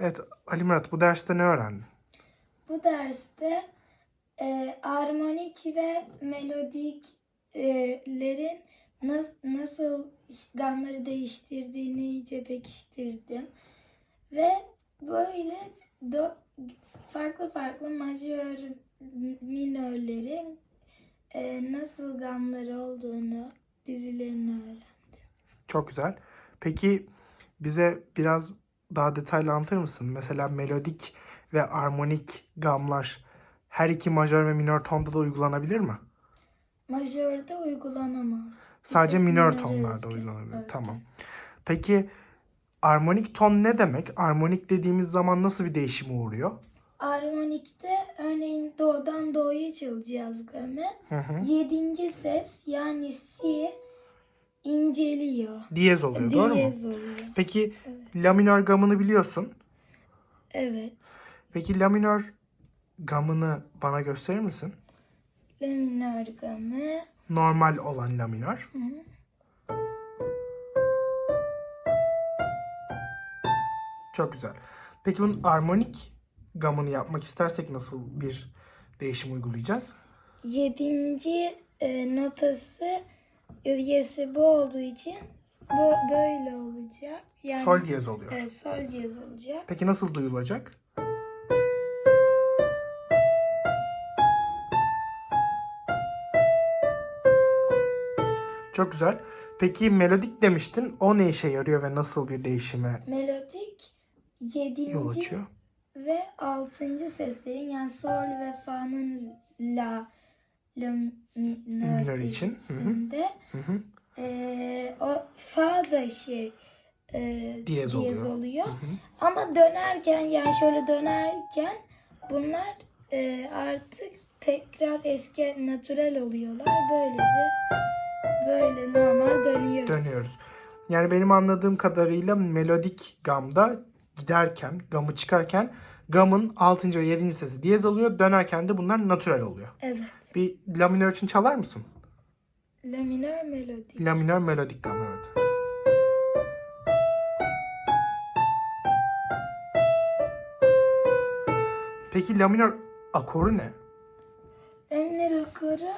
Evet Ali Murat bu derste ne öğrendin? Bu derste e, armonik ve melodiklerin nas- nasıl gamları değiştirdiğini iyice pekiştirdim. Ve böyle do- farklı farklı majör, minörlerin e, nasıl gamları olduğunu, dizilerini öğrendim. Çok güzel. Peki bize biraz daha detaylı anlatır mısın? Mesela melodik ve armonik gamlar her iki majör ve minör tonda da uygulanabilir mi? Majörde uygulanamaz. Sadece tek minör tonlarda özgü- uygulanabilir. özgü. Tamam. Peki armonik ton ne demek? Armonik dediğimiz zaman nasıl bir değişime uğruyor? Armonikte örneğin do'dan do'ya çalacağız gamı. Hı hı. Yedinci ses yani si inceliyor. Diyez oluyor doğru mu? Diyez oluyor. Peki la minör gamını biliyorsun. Evet. Peki la minör gamını bana gösterir misin? La minör gamı. Normal olan la minör. Hı. Çok güzel. Peki bunun armonik gamını yapmak istersek nasıl bir değişim uygulayacağız? Yedinci e, notası üyesi bu olduğu için bu böyle olacak. Yani, Sol diyez oluyor. Evet, sol diyez olacak. Peki nasıl duyulacak? Çok güzel. Peki melodik demiştin. O ne işe yarıyor ve nasıl bir değişime Melodik yedinci yol açıyor? ve altıncı seslerin yani sol ve fa'nın la la minör için, hı hı. Hı hı. Da şey eee, Diyez oluyor. oluyor. Hı hı. Ama dönerken yani şöyle dönerken bunlar eee, artık tekrar eski natürel oluyorlar. Böylece böyle normal dönüyoruz. Dönüyoruz. Yani benim anladığım kadarıyla melodik gamda giderken, gamı çıkarken gamın 6. ve 7. sesi diyez oluyor. Dönerken de bunlar natürel oluyor. Evet. Bir la minör için çalar mısın? La minör melodik. La minör melodik gam evet. Peki la minör akoru ne? Emler okoru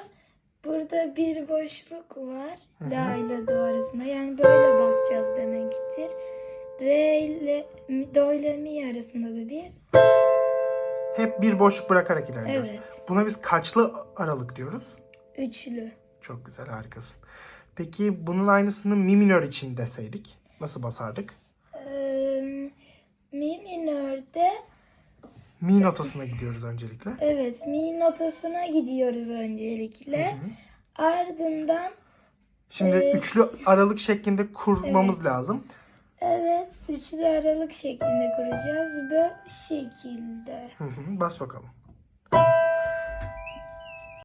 burada bir boşluk var. La ile do arasında. Yani böyle basacağız demektir. Re ile do ile mi arasında da bir. Hep bir boşluk bırakarak ilerliyoruz. Evet. Buna biz kaçlı aralık diyoruz? Üçlü. Çok güzel harikasın. Peki bunun aynısını mi minör için deseydik nasıl basardık? Ee, mi minörde Mi notasına gidiyoruz öncelikle. evet mi notasına gidiyoruz öncelikle. Ardından Şimdi Evet. üçlü aralık şeklinde kurmamız lazım. evet üçlü aralık şeklinde kuracağız. Bu şekilde. Hı hı, bas bakalım.